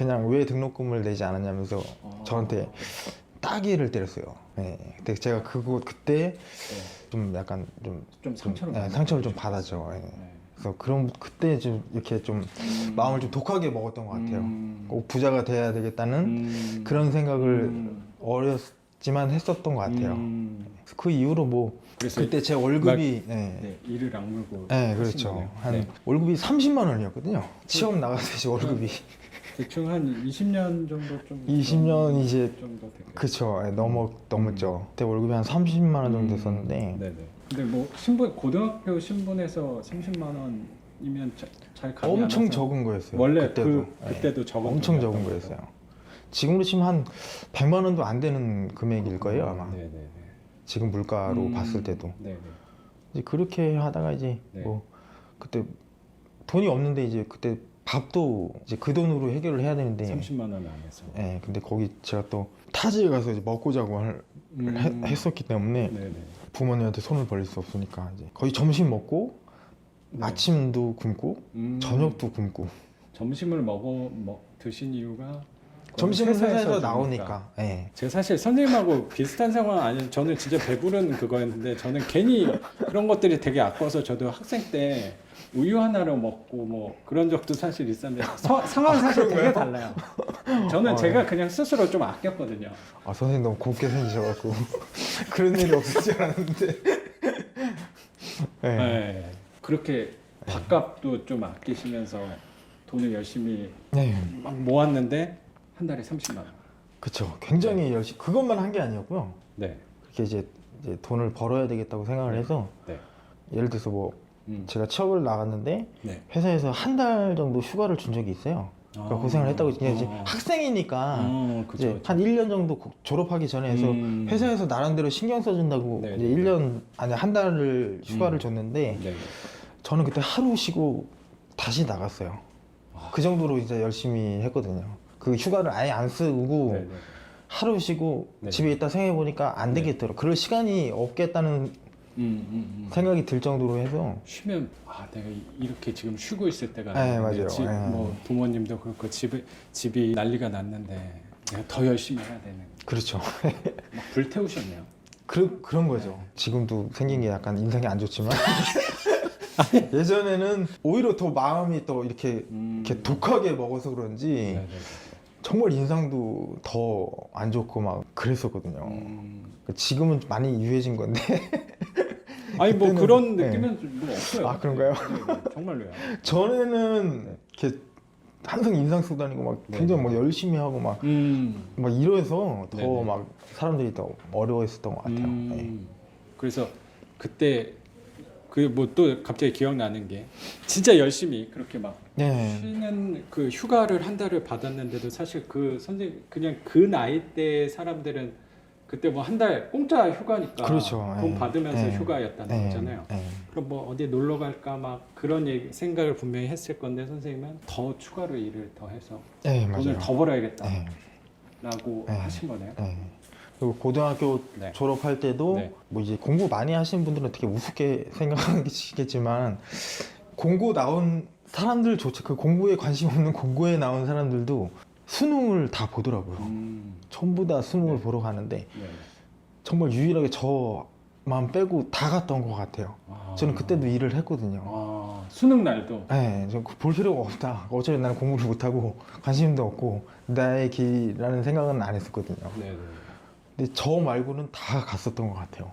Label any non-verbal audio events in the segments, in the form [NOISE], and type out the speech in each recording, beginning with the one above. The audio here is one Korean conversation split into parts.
그냥 왜 등록금을 내지 않았냐면서 어. 저한테 따기를 때렸어요. 네. 근데 제가 그거 그때 좀 약간 좀, 좀 상처를 네, 상처를 좀. 받았죠. 네. 네. 그래서 그런 그때 좀 이렇게 좀 음. 마음을 좀 독하게 먹었던 것 같아요. 음. 꼭 부자가 돼야 되겠다는 음. 그런 생각을 음. 어렸지만 했었던 것 같아요. 음. 그 이후로 뭐 그래서 그때 제 월급이 네. 네, 이를 악물고 네, 하신 그렇죠. 거네요. 한 네. 월급이 30만 원이었거든요. 취업 나가듯이 월급이 [LAUGHS] 대충 한 20년 정도 좀 20년 이제 정도 됐겠죠. 그쵸 예, 넘어 넘었죠. 그때 월급이 한 30만 원 정도 음. 됐었는데 네네. 근데 뭐 신분 고등학교 신분에서 30만 원이면 자, 잘 감이 안 엄청 와서 적은 거였어요. 원래 그때도 그 예, 그때도 적은 엄청 돈이었던 적은? 거였어요. 지금으로 치면 한 100만 원도 안 되는 금액일 거예요 아마. 네네네. 지금 물가로 음, 봤을 때도 네네. 이제 그렇게 하다가 이제 네. 뭐 그때 돈이 없는데 이제 그때 밥도 이제 그 돈으로 해결을 해야 되는데 30만 원 안에서. 예 근데 거기 제가 또 타지에 가서 이제 먹고 자고 할, 음. 해- 했었기 때문에 네네. 부모님한테 손을 벌릴 수 없으니까 이제 거의 점심 먹고 네. 아침도 굶고 음. 저녁도 굶고 점심을 먹어 먹 드신 이유가 점심은 회사에서. 나오니까 예. 제가 사실 선생님하고 비슷한 상황 아니 저는 진짜 배부른 그거였는데 저는 괜히 그런 것들이 되게 아까워서 저도 학생 때 우유 하나로 먹고 뭐 그런 적도 사실 있었는데 [LAUGHS] 서- 상황 사실 되게 달라요. 저는 아, 제가 그냥 스스로 좀 아꼈거든요. 아 선생님 너무 곱게 생기셔갖고 [LAUGHS] 그런 일이 없을 줄 알았는데 예. 네. 그렇게 밥값도 좀 아끼시면서 돈을 열심히 네. 막 모았는데 한 달에 30만 원. 그쵸 굉장히 열심히 그것만 한 게 아니었고요 네. 그렇게 이제, 이제 돈을 벌어야 되겠다고 생각을 해서 네. 예를 들어서 뭐 음. 제가 취업을 나갔는데 네. 회사에서 한 달 정도 휴가를 준 적이 있어요 그러니까 아. 고생을 했다고 이제 이제 아. 학생이니까 어, 그죠. 이제 한 1년 정도 고- 졸업하기 전에 해서 음. 회사에서 나름대로 신경 써준다고 네, 이제 네, 1년 아니 한 달을 휴가를 음. 줬는데 네. 저는 그때 하루 쉬고 다시 나갔어요. 아. 그 정도로 이제 열심히 했거든요. 그 휴가를 아예 안 쓰고 네, 네. 하루 쉬고 네. 집에 있다 생각해 보니까 안 네. 되겠더라고. 그럴 시간이 없겠다는 음, 음, 음. 생각이 들 정도로 해서 쉬면 아 내가 이- 이렇게 지금 쉬고 있을 때가 네, 아닌데 맞아요. 집, 네. 뭐 부모님도 그렇고 집에 집이 난리가 났는데 내가 더 열심히 해야 되는 그렇죠. [LAUGHS] 막 불태우셨네요. 그, 그런 거죠. 지금도 생긴 게 약간 인상이 안 좋지만 [LAUGHS] 예전에는 오히려 더 마음이 또 이렇게 음. 이렇게 독하게 먹어서 그런지 네, 네, 정말 인상도 더 안 좋고 막 그랬었거든요. 네. 음. 지금은 많이 유해진 건데 [LAUGHS] 아니 뭐 그때는- 그런 네. 느낌은 뭐 없어요. 아, 그런가요? 네, 네, 정말로요. [LAUGHS] 전에는 이렇게 항상 인상 쓰고 다니고 막 네, 굉장히 네. 막 열심히 하고 막, 음. 막 이래서 더 네, 네. 막 사람들이 더 어려워했었던 것 같아요. 음. 네. 그래서 그때 그 뭐 또 갑자기 기억나는 게 진짜 열심히 그렇게 막 네. 쉬는 그 휴가를 한 달을 받았는데도 사실 그 선생 그냥 그 나이 때 사람들은 그때 뭐 한 달 공짜 휴가니까 그렇죠. 돈 예. 받으면서 예. 휴가였다는 네. 거잖아요. 네. 그럼 뭐 어디 놀러 갈까 막 그런 얘기, 생각을 분명히 했을 건데 선생님은 더 추가로 일을 더 해서 네, 돈을 맞아요. 더 벌어야겠다라고 네. 하신 거네요. 네. 그리고 고등학교 네. 졸업할 때도 네. 뭐 이제 공부 많이 하시는 분들은 되게 우습게 [LAUGHS] 생각하시겠지만 공고 나온 사람들조차 그 공부에 관심 없는 공고에 나온 사람들도 수능을 다 보더라고요. 음. 전부 다 수능을 네. 보러 가는데 네. 정말 유일하게 저만 빼고 다 갔던 것 같아요. 아. 저는 그때도 일을 했거든요. 아, 수능 날도 네, 저볼 필요가 없다. 어차피 나는 공부를 못하고 관심도 없고 나의 길이라는 생각은 안 했었거든요. 네, 네. 근데 저 말고는 다 갔었던 것 같아요.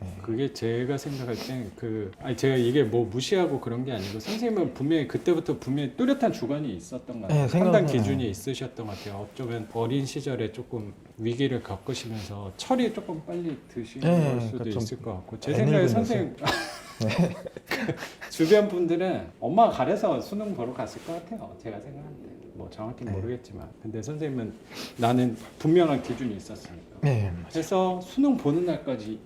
네. 그게 제가 생각할 땐그 아니 제가 이게 뭐 무시하고 그런 게 아니고 선생님은 분명히 그때부터 분명히 뚜렷한 주관이 있었던 것 같아요. 네, 판단 생각은- 기준이 있으셨던 것 같아요. 어쩌면 어린 시절에 조금 위기를 겪으시면서 철이 조금 빨리 드시는 네, 걸 수도 그러니까 좀 있을 것 같고 제 생각에. 선생님 [LAUGHS] 주변 분들은 엄마가 가래서 수능 보러 갔을 것 같아요. 제가 생각할 때. 뭐 정확히 네. 모르겠지만 근데 선생님은 나는 분명한 기준이 있었으니까 네. 해서 수능 보는 날까지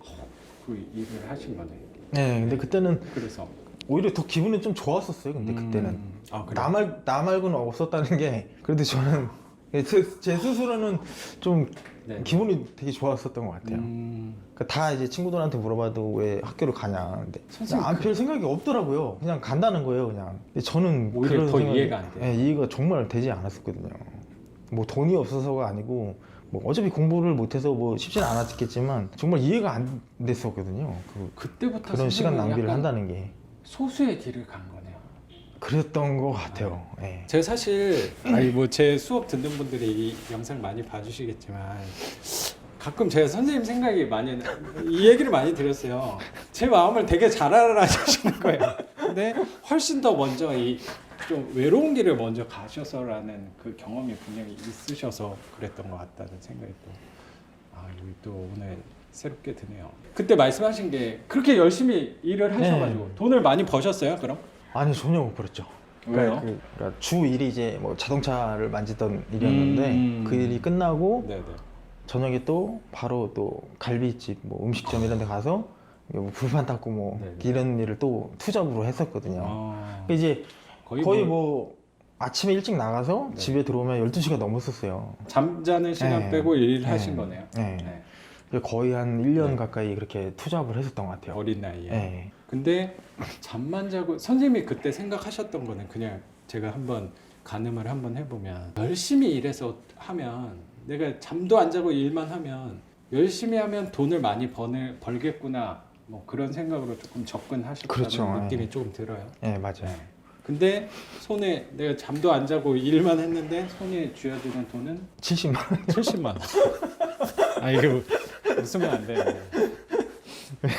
그 일을 하신 거네. 네, 근데 그때는 그래서 오히려 더 기분이 좀 좋았었어요. 근데 음, 그때는 아 그래. 나 말 나 말고는 없었다는 게 그래도 저는 [LAUGHS] 제, 제 스스로는 좀 네. 기분이 되게 좋았었던 것 같아요. 음, 그러니까 다 이제 친구들한테 물어봐도 왜 학교를 가냐. 근데 선생님, 안별 생각이 없더라고요. 그냥 간다는 거예요, 그냥. 근데 저는 오히려 그런 더 생각이- 이해가 안 돼요. 예, 이해가 정말 되지 않았었거든요. 뭐 돈이 없어서가 아니고 뭐 어차피 공부를 못해서 뭐 쉽지는 않았겠지만 정말 이해가 안 됐었거든요. 그, 그때부터 그런 시간 낭비를 한다는 게 소수의 길을 간 거네요. 그랬던 것 같아요. 예. 제가 사실 아니 뭐 제 수업 듣는 분들이 이 영상 많이 봐주시겠지만 가끔 제가 선생님 생각이 많이 나- 이 얘기를 많이 드렸어요. 제 마음을 되게 잘 알아주시는 거예요. 근데 훨씬 더 먼저 이 좀 외로운 길을 먼저 가셔서라는 그 경험이 분명히 있으셔서 그랬던 것 같다는 생각이 또 아, 여기 또 오늘 새롭게 드네요. 그때 말씀하신 게 그렇게 열심히 일을 하셔가지고 네. 돈을 많이 버셨어요? 그럼? 아니 전혀 못 그랬죠. 왜요? 그, 그러니까 주 일이 이제 뭐 자동차를 만지던 일이었는데 음. 그 일이 끝나고 네네. 저녁에 또 바로 또 갈비집 뭐 음식점 이런 데 가서 뭐 불판 닦고 뭐 네네. 이런 일을 또 투잡으로 했었거든요. 아, 이제 거의, 거의, 뭐, 뭐, 아침에 일찍 나가서 네. 집에 들어오면 12시가 넘었었어요. 잠자는 시간 네. 빼고 일하신 네. 거네요. 네. 네. 거의 한 1년 네. 가까이 그렇게 투잡을 했었던 것 같아요. 어린 나이에. 네. 근데 잠만 자고 선생님이 그때 생각하셨던 거는 그냥 제가 한번 가늠을 한번 해보면 열심히 일해서 하면 내가 잠도 안 자고 일만 하면 열심히 하면 돈을 많이 버는 벌겠구나 뭐 그런 생각으로 조금 접근하셨다는 그렇죠. 느낌이 네. 조금 들어요. 네, 맞아요. 네. 근데 손에 내가 잠도 안 자고 일만 했는데 손에 쥐어드는 돈은 70만 원. 70만 원. [LAUGHS] 아 이거 웃으면 안 돼.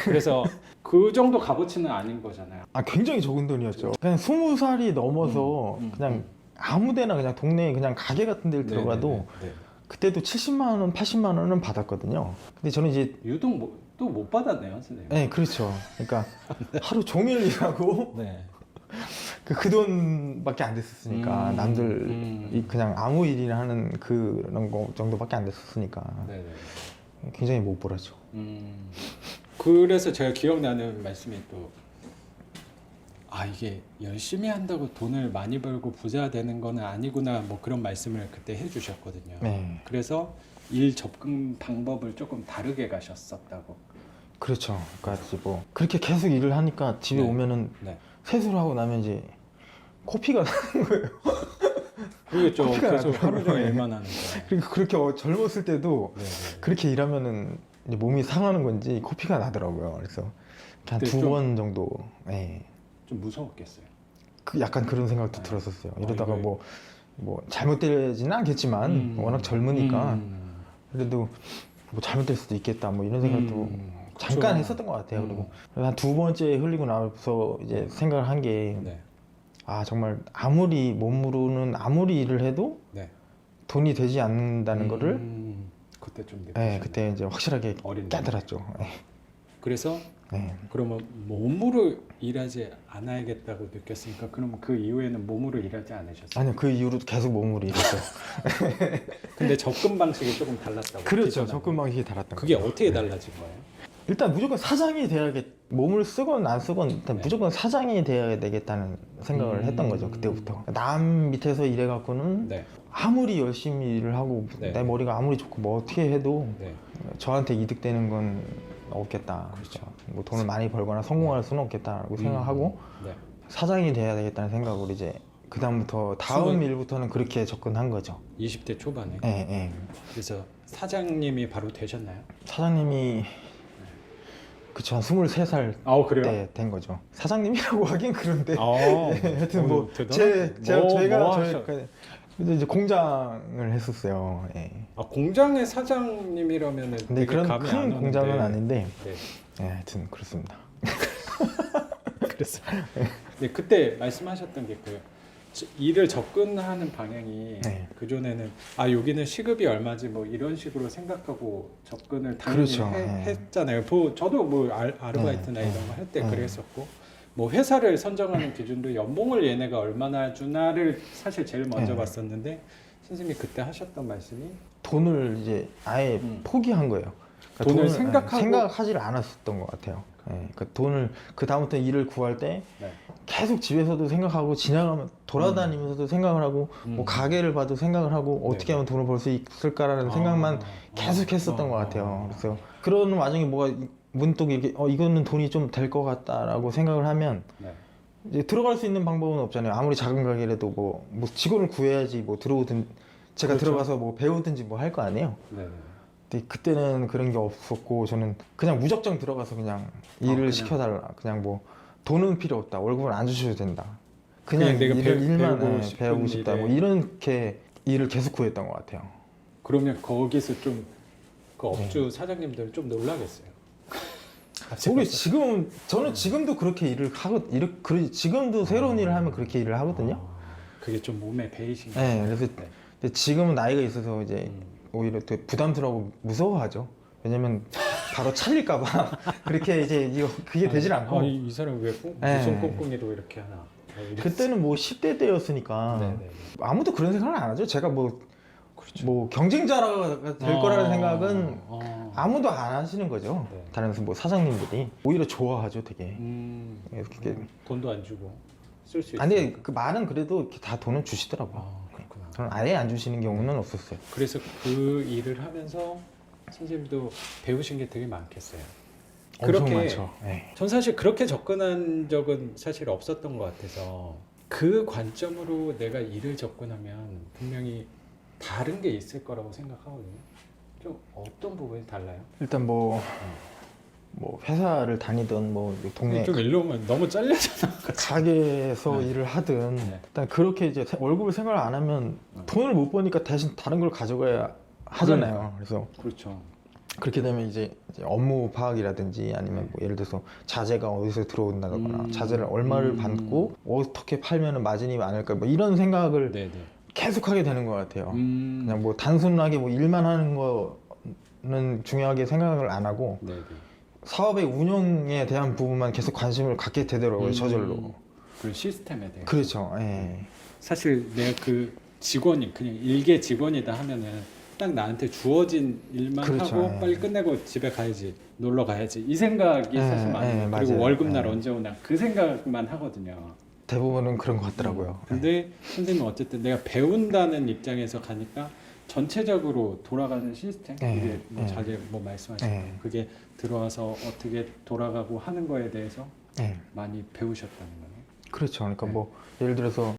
그래서 그 정도 값어치는 아닌 거잖아요. 아, 굉장히 적은 돈이었죠. 그냥 20살이 넘어서 음, 음, 그냥 음. 아무 데나 그냥 동네 그냥 가게 같은 데를 들어가도 네네네. 네. 그때도 70만 원, 80만 원은 받았거든요. 근데 저는 이제 유독 뭐, 또못 받았네요, 선생님. 네, 그렇죠. 그러니까 하루 종일 일하고 [LAUGHS] 네. [LAUGHS] 그, 그 돈밖에 안 됐었으니까 음, 남들 음. 이 그냥 아무 일이나 하는 그런 거 정도밖에 안 됐었으니까 네 네. 굉장히 못 벌었죠. 음. 그래서 제가 기억나는 말씀이 또. 아 이게 열심히 한다고 돈을 많이 벌고 부자 되는 거는 아니구나 뭐 그런 말씀을 그때 해주셨거든요. 네, 그래서 일 접근 방법을 조금 다르게 가셨었다고. 그렇죠. 그러니까 이제 뭐 그렇게 계속 일을 하니까 집에 네. 오면은 네. 세수를 하고 나면 이제 코피가 그게 좀 커피가 계속 나더라고요. 하루 종일 일만 하는 거예요. 그리고 그렇게 어- 젊었을 때도 네, 네. 그렇게 일하면은 이제 몸이 상하는 건지 코피가 나더라고요. 그래서 한 두 좀- 번 정도 예. 좀 무서웠겠어요. 그 약간 그런 생각도 네. 들었었어요. 아, 이러다가 이거- 뭐, 뭐 잘못되지는 않겠지만 음. 워낙 젊으니까 음. 그래도 뭐 잘못될 수도 있겠다 뭐 이런 생각도 음. 잠깐 그쵸. 했었던 것 같아요. 음. 그리고 한 두 번째 흘리고 나서 이제 생각을 한 게 아 네. 정말 아무리 몸으로는 아무리 일을 해도 네. 돈이 되지 않는다는 거를 음. 그때 좀 예, 느끼셨네요. 그때 이제 확실하게 어린 나이. 깨달았죠. 예. 그래서 예. 그러면 몸으로 일하지 않아야겠다고 느꼈으니까 그러면 그 이후에는 몸으로 일하지 않으셨어요? 아니요 그 이후로 계속 몸으로 일했어요. [LAUGHS] 근데 접근 방식이 조금 달랐다고. 그렇죠. 접근 방식이 달랐던 그게 거죠. 어떻게 네. 달라진 거예요? 일단 무조건 사장이 돼야겠 몸을 쓰건 안 쓰건 일단 네. 무조건 사장이 돼야 되겠다는 생각을 음. 했던 거죠 그때부터 남 밑에서 일해 갖고는 네. 아무리 열심히 일을 하고 네. 내 머리가 아무리 좋고 뭐 어떻게 해도 네. 저한테 이득되는 건 없겠다 그렇죠. 뭐 돈을 많이 벌거나 성공할 수는 없겠다라고 생각하고 음. 네. 사장이 돼야 되겠다는 생각으로 이제 그 다음부터 다음 스물- 일부터는 그렇게 접근한 거죠 20대 초반에. 예, 예. 그래서 사장님이 바로 되셨나요? 사장님이 그쵸 한 23살 아 그래요? 때 된 거죠 사장님이라고 [LAUGHS] 하긴 그런데 아, 네, 하여튼 뭐. 제, 제가 뭐, 저희가 뭐 저희 하셔- 그 근데 이제 공장을 했었어요. 예. 아 공장의 사장님이라면은 근데 되게 그런 감이 안 큰 오는데. 공장은 아닌데, 네. 예, 하여튼 그렇습니다. [LAUGHS] 그래서 네, 그때 말씀하셨던 게 그 일을 접근하는 방향이 네. 그 전에는 아 여기는 시급이 얼마지 뭐 이런 식으로 생각하고 접근을 당연히 그렇죠. 해- 네. 했잖아요. 보- 저도 뭐 알- 아르바이트나 네. 이런 거 할 때 네. 그랬었고 뭐 회사를 선정하는 기준도 연봉을 얘네가 얼마나 주나를 사실 제일 먼저 네. 봤었는데 선생님이 그때 하셨던 말씀이 돈을 이제 아예 음. 포기한 거예요. 돈을 예, 생각하고- 생각하지를 않았었던 것 같아요. 예, 그 돈을 그 다음부터 일을 구할 때 네. 계속 집에서도 생각하고 지나가면 돌아다니면서도 생각을 하고 뭐 음. 가게를 봐도 생각을 하고 어떻게 네. 하면 돈을 벌 수 있을까라는 생각만 아, 계속 아, 했었던 아, 것 같아요. 아. 그래서 그런 와중에 뭐가 이- 문득 이렇게 어 이거는 돈이 좀 될 것 같다라고 생각을 하면 네. 이제 들어갈 수 있는 방법은 없잖아요. 아무리 작은 가게라도 뭐, 뭐 직원을 구해야지 뭐 들어오든 제가 그렇죠. 들어가서 뭐 배우든지 뭐 할 거 아니에요. 네. 네. 근데 그때는 그런 게 없었고 저는 그냥 무작정 들어가서 그냥 일을 그냥. 시켜달라. 그냥 뭐 돈은 필요 없다. 월급은 안 주셔도 된다. 그냥, 그냥 내가 일을 배- 일만 배우고 예, 싶은 배우고 싶다. 뭐 일에. 이렇게 일을 계속 구했던 것 같아요. 그러면 거기서 좀그 네. 업주 사장님들 좀 놀라겠어요. [LAUGHS] 우리 지금 저는 지금도 그렇게 일을 하고 일 그, 지금도 새로운 일을 하면 그렇게 일을 하거든요. 아, 그게 좀 몸에 배이신 네. 그래서 근데 지금은 나이가 있어서 이제 음. 오히려 되게 부담스러워 무서워하죠. 왜냐면 바로 찰릴까봐 [LAUGHS] 그렇게 이제 이거 그게 되질 않고 아, 이, 이 사람 왜 꽁, 네. 무슨 꽁꽁이로 이렇게 하나? 아. 그때는 뭐 10대 때였으니까 네네. 아무도 그런 생각을 안 하죠. 제가 뭐, 그렇죠. 뭐 경쟁자가 될 아, 거라는 생각은 아. 아무도 안 하시는 거죠. 네. 다른 뭐 사장님들이 오히려 좋아하죠, 되게. 음, 이렇게. 음, 돈도 안 주고 쓸 수 있어요. 아니 그 말은 그래도 이렇게 다 돈을 주시더라고 요. 아 저는 아예 안 주시는 경우는 없었어요. 그래서 그 일을 하면서 선생님도 배우신 게 되게 많겠어요. 엄청 그렇게- 많죠. 네. 전 사실 그렇게 접근한 적은 사실 없었던 것 같아서 그 관점으로 내가 일을 접근하면 분명히 다른 게 있을 거라고 생각하거든요. 좀 어떤 부분이 달라요? 일단 뭐, 뭐 회사를 다니던 뭐 동네 좀 일로 오면 너무 잘려잖아. 가게에서 네. 일을 하든 네. 일단 그렇게 이제 세- 월급을 생각을 안 하면 음. 돈을 못 버니까 대신 다른 걸 가져가야 하잖아요. 그래서 그렇죠. 그렇게 되면 이제, 이제 업무 파악이라든지 아니면 뭐 예를 들어서 자재가 어디서 들어온다거나 음. 자재를 얼마를 음. 받고 어떻게 팔면 마진이 많을까 뭐 이런 생각을 네네. 계속 하게 되는 것 같아요. 음. 그냥 뭐 단순하게 뭐 일만 하는 거는 중요하게 생각을 안 하고 네네. 사업의 운영에 대한 부분만 계속 관심을 갖게 되더라고요 음. 저절로. 그런 시스템에 대해. 그렇죠. 예. 사실 내가 그 직원이 그냥 일개 직원이다 하면은 딱 나한테 주어진 일만 그렇죠. 하고 예. 빨리 끝내고 집에 가야지 놀러 가야지 이 생각이 예, 사실 많아요. 예, 그리고 맞아요. 월급 날 예. 언제 오나 그 생각만 하거든요. 대부분은 그런 것 같더라고요. 음. 근데 선생님 은 어쨌든 내가 배운다는 입장에서 가니까 전체적으로 돌아가는 시스템 예, 이게 뭐 예. 자기 뭐 말씀하신 예. 거 그게 들어와서 어떻게 돌아가고 하는 거에 대해서 예. 많이 배우셨다는 거네요. 그렇죠. 그러니까 네. 뭐 예를 들어서